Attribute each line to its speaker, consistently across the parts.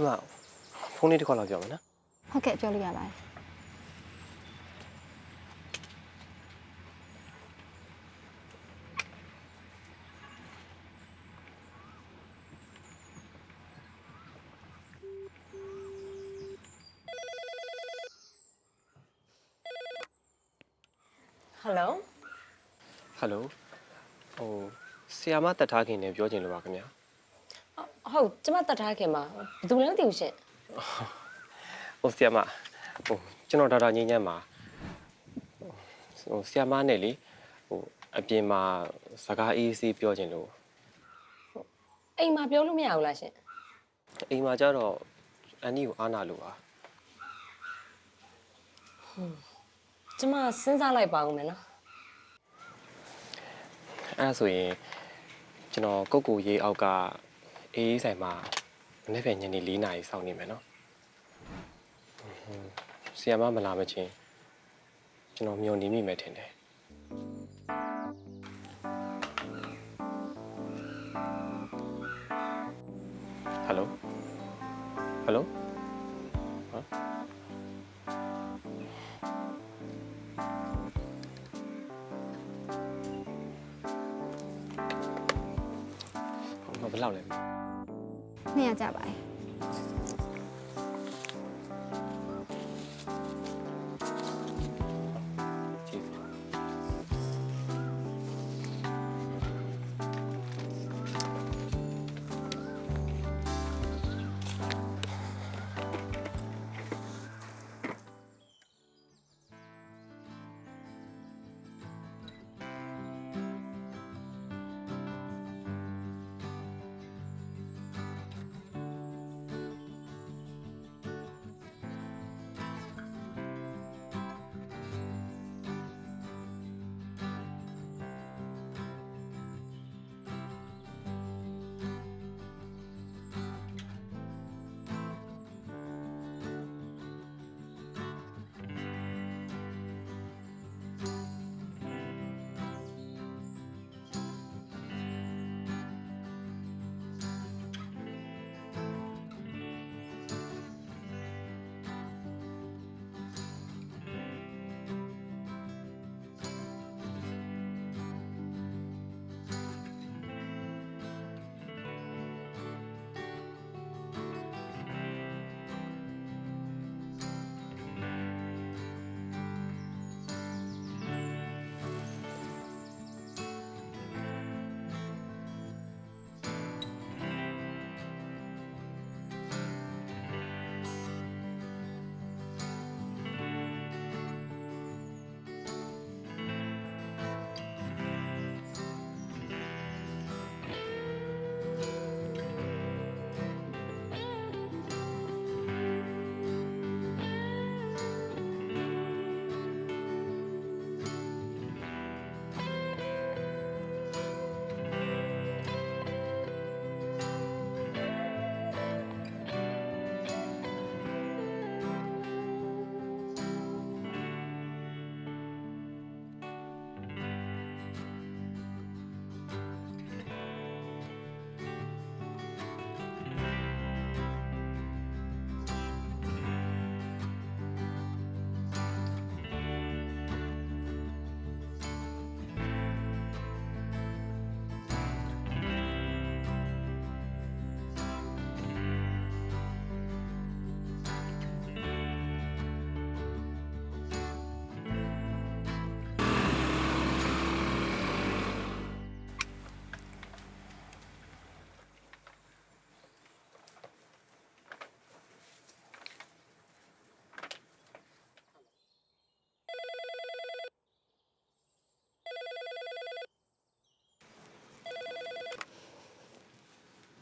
Speaker 1: ဒီမှာဖုန်းလေးတစ်ခေါက်လောက်ပြောမယ်နော်
Speaker 2: ဟုတ်ကဲ့ပြောလို့ရပါတယ်
Speaker 3: ဟယ်လို
Speaker 1: ဟယ်လိုဟိုဆီယာမတက်ထားခင်နဲ့ပြောချင်လို့ပါခင်ဗျာ
Speaker 3: ဟုတ်ကျမတတ်ထားခင်မှာဘယ်သူလဲမသိဘူးရှင်
Speaker 1: ဟိုဆီယာမဟိုကျွန်တော်ဒေါက်တာငင်းညမ်းပါဟိုဆီယာမနဲ့လေဟိုအပြင်မှာစကားအေးအေးဆေးပြောချင်လို့
Speaker 3: အိမ်မှာပြောလို့မရဘူးလားရှင်
Speaker 1: အိမ်မှာကျတော့အန်နီကိုအားနာလို့ပါ
Speaker 3: ကျမစဉ်းစားလိုက်ပါဦးမယ်နော်
Speaker 1: အဲ့ဒါဆိုရင်ကျွန်တော်ကုတ်ကူရေးအောက်က အေးအေးဆိုင်မှာမနေ့ကညနေ4နာရီစောင့်နေမယ်နော်ဟွန်းဆီယာမမလာမချင်းကျွန်တော်မျောနေမိမယ်ထင်တယ်ဟယ်လိုဟယ်လိုဟမ်ဟောဘယ်လောက်လဲ
Speaker 2: နှစ်ရ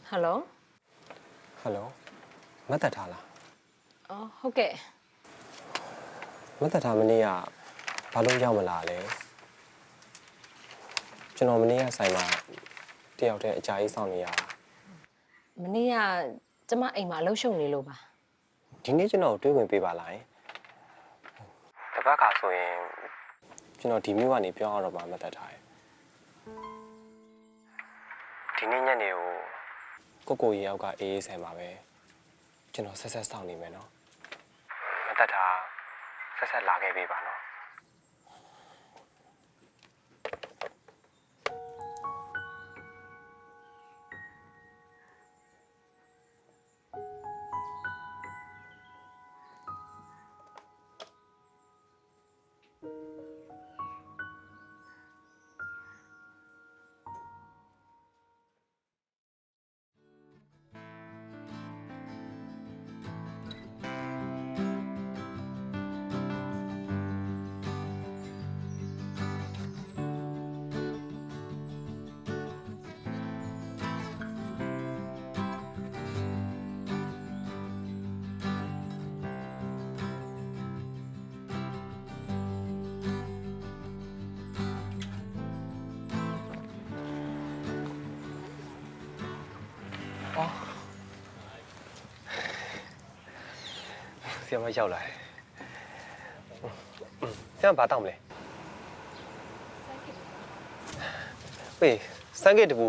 Speaker 3: ဟယ်လို
Speaker 1: ဟယ်လိုမတ်တက်ထားလား
Speaker 3: အော်ဟုတ်ကဲ့
Speaker 1: မတ်တက်ထားမနေ့ကဘာလို့ရောက်မလာလဲကျွန်တော်မနေ့ကဆိုင်မှာတယောက်တည်းအကြာကြီးစောင့်နေရတာ
Speaker 3: မနေ့ကကျမအိမ်မှာအလုပ်ရှုပ်နေလို့ပါ
Speaker 1: ဒီနေ့ကျွန်တော်ကိုတွေးဝင်ပေးပါလားတပတ်ခါဆိုရင်ကျွန်တော်ဒီမြို့ကနေပြောင်းရတော့မှမတ်တက်ထားရဲ့ဒီနေ့ညနေကို ကိုကိုရေယောက်ကအေးအေးဆိုင်ပါပဲကျွန်တော်ဆက်ဆက်စောင့်နေမယ်နော်မတတ်တာဆက်ဆက်လာခဲ့ပေးပါနော် ဆီယမရောက်လာတယ်ဆီယမဘာတောင်းမလဲပေးစမ်းကစ်တပူ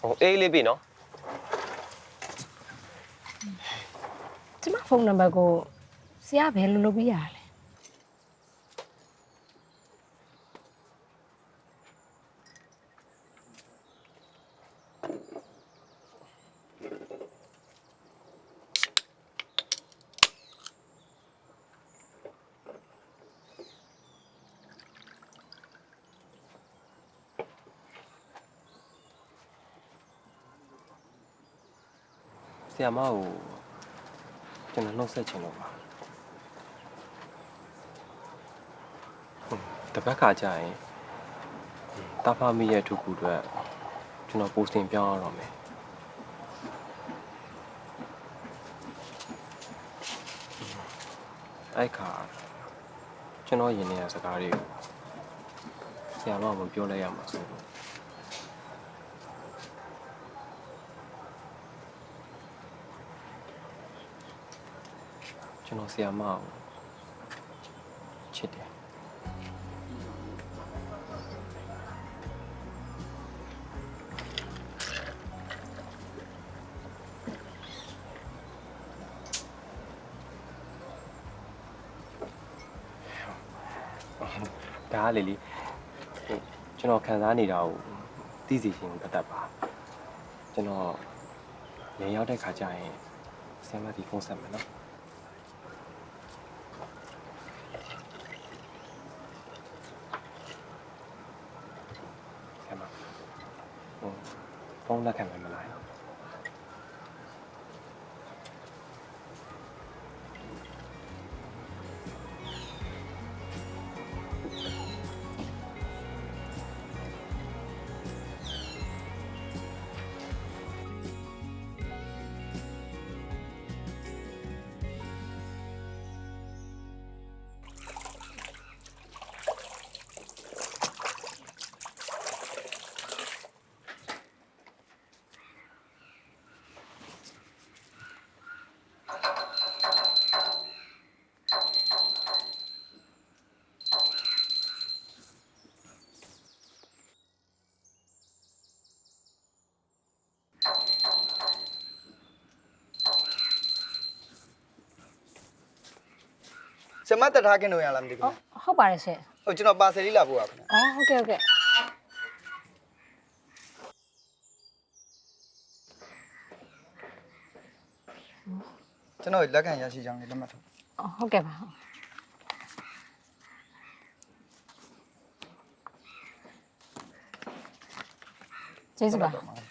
Speaker 1: ဟိုအေးလေးပြီနော်
Speaker 3: ကျမဖုန်းနံပါတ်ကိုဆရာဘယ်လိုလုပ်ပြရလဲ
Speaker 1: ဆီယမကိုကျွန်တော်နှုတ်ဆက်ချင်လို့ပါဟုတ်တပတ်ခါကြာရင်တာဖာမီရဲ့ထုကူအတွက်ကျွန်တော်ပိုစတင်ပြောင်းရတော့မယ်အဲ့ခါကျွန်တော်ရင်ထဲကစကားတွေကိုဆီယမကမပြောလိုက်ရမှာဆိုလို့ ကျွန်တော်ဆီယာမအောင်ချစ်တယ်ဒါကလေလေဟိုကျွန်တော်ခံစားနေတာကိုသိစီရှင်ပတ်သက်ပါကျွန်တော်နေရောက်တဲ့ခါကျရင်ဆမ်မတီဖုန်းဆက်မယ်နော် ဆမ်မဟို ဖုန်းလက်ခံမယ်မလား
Speaker 4: ဆမတ်တထားကင်းလို့ရလားမသိဘူး
Speaker 3: ဟုတ်ဟုတ်ပါတယ်ရှင်
Speaker 4: ဟုတ်ကျွန်တော်ပါဆယ်လေးလာပို့ပါခင်ဗျ
Speaker 3: အော်ဟုတ်ကဲ့ဟုတ်ကဲ့
Speaker 4: ကျွန်တော်လက်ခံရရှိကြောင်းလေးလက်မှတ်ထုတ်
Speaker 3: အော်ဟုတ်ကဲ့ပါဟုတ်ကျေးဇူးပါ
Speaker 4: ဆ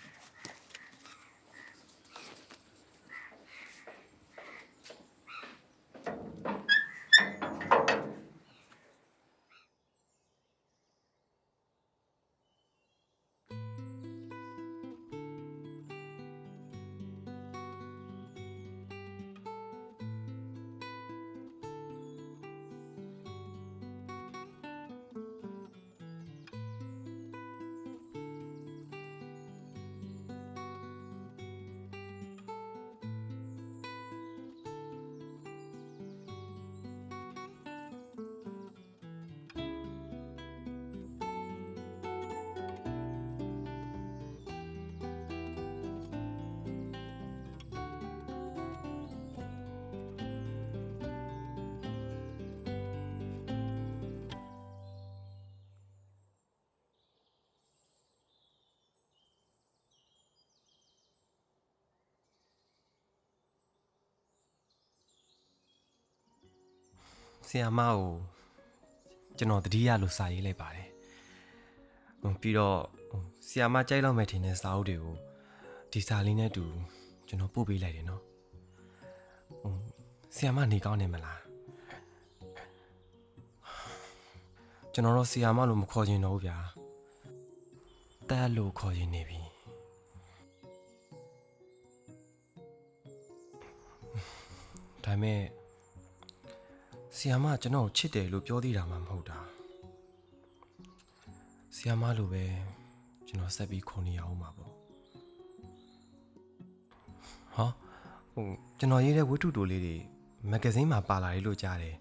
Speaker 1: ဆီယာမကိုကျွန်တော်တတိယလို့စာရေးလိုက်ပါတယ်ဟိုပြီးတော့ဟိုဆီယာမကြိုက်လောက်မဲ့ထင်တဲ့စာအုပ်တွေကိုဒီစာလေးနဲ့အတူကျွန်တော်ပို့ပေးလိုက်တယ်နော်ဟိုဆီယာမနေကောင်းနေမလားကျွန်တော်တော့ဆီယာမလို့မခေါ်ချင်တော့ဘူးဗျာတက်လို့ခေါ်ချင်နေပြီဒါပေမဲ့ ဆီယာမကျွန်တော်ကိုချစ်တယ်လို့ပြောသေးတာမှမဟုတ်တာဆီယာမလိုပဲကျွန်တော်ဆက်ပြီးခေါ်နေရအောင်ပါပေါ့ဟောဟိုကျွန်တော်ရေးတဲ့ဝတ္ထုတိုလေးတွေမဂ္ဂဇင်းမှာပါလာတယ်လို့ကြားတယ်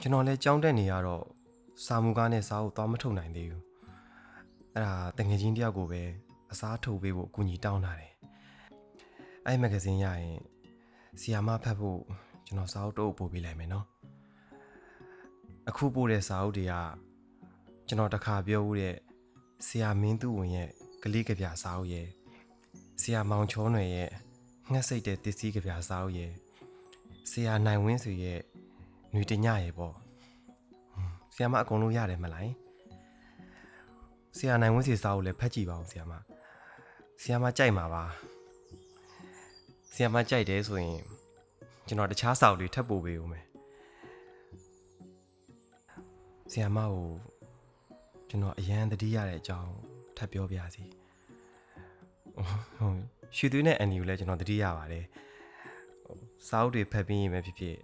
Speaker 1: ကျွန်တော်လည်းကြောင်းတက်နေရတော့စာမူကားနဲ့စာအုပ်သွားမထုတ်နိုင်သေးဘူးအဲ့ဒါတငယ်ချင်းတယောက်ကိုပဲအစားထုတ်ပေးဖို့အကူအညီတောင်းလာတယ်အဲ့ဒီမဂ္ဂဇင်းရရင်ဆီယာမဖတ်ဖို့ ကျွန်တော်စာအုပ်တော့ပို့ပေးလိုက်မယ်နော်အခုပို့တဲ့စာအုပ်တွေကကျွန်တော်တစ်ခါပြောဦးတဲ့ဆရာမင်းသူဝင်ရဲ့ကလေးကပြစာအုပ်ရဲ့ဆရာမောင်ချောနယ်ရဲ့ငှက်စိတ်တဲ့တစ္စီကပြစာအုပ်ရဲ့ဆရာနိုင်ဝင်းစုရဲ့ຫນွေတညရဲ့ပေါ့ဟွန်းဆရာမအကုန်လုံးရတယ်မလားဆရာနိုင်ဝင်းစီစာအုပ်လည်းဖတ်ကြည့်ပါဦးဆရာမဆရာမကြိုက်မှာပါဆရာမကြိုက်တယ်ဆိုရင် ကျွန်တော်တခြားစာအုပ်တွေထပ်ပို့ပေးဦးမယ်ဆီယမကိုကျွန်တော်အရန်တတိရတဲ့အကြောင်းထပ်ပြောပြစီဟုတ်ရှူသွေးနဲ့အန်ဒီကိုလည်းကျွန်တော်တတိရပါတယ်စာအုပ်တွေဖတ်ပြီးရင်ပဲဖြစ်ဖြစ်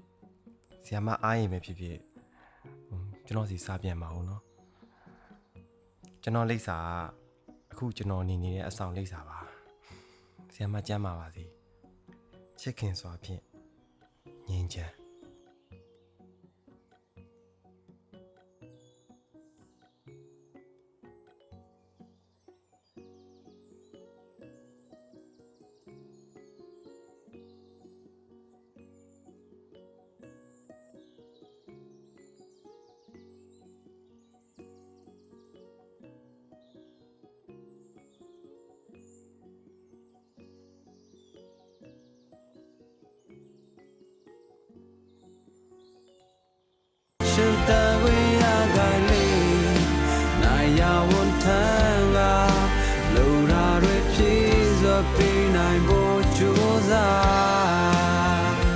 Speaker 1: ဆီယမအားရင်ပဲဖြစ်ဖြစ်ကျွန်တော်စီစားပြန်ပါဦးနော်ကျွန်တော်လိပ်စာအခုကျွန်တော်နေနေတဲ့အဆောင်လိပ်စာပါဆီယမကျမ်းပါပါစီချစ်ခင်စွာဖြင့် ငင်းချ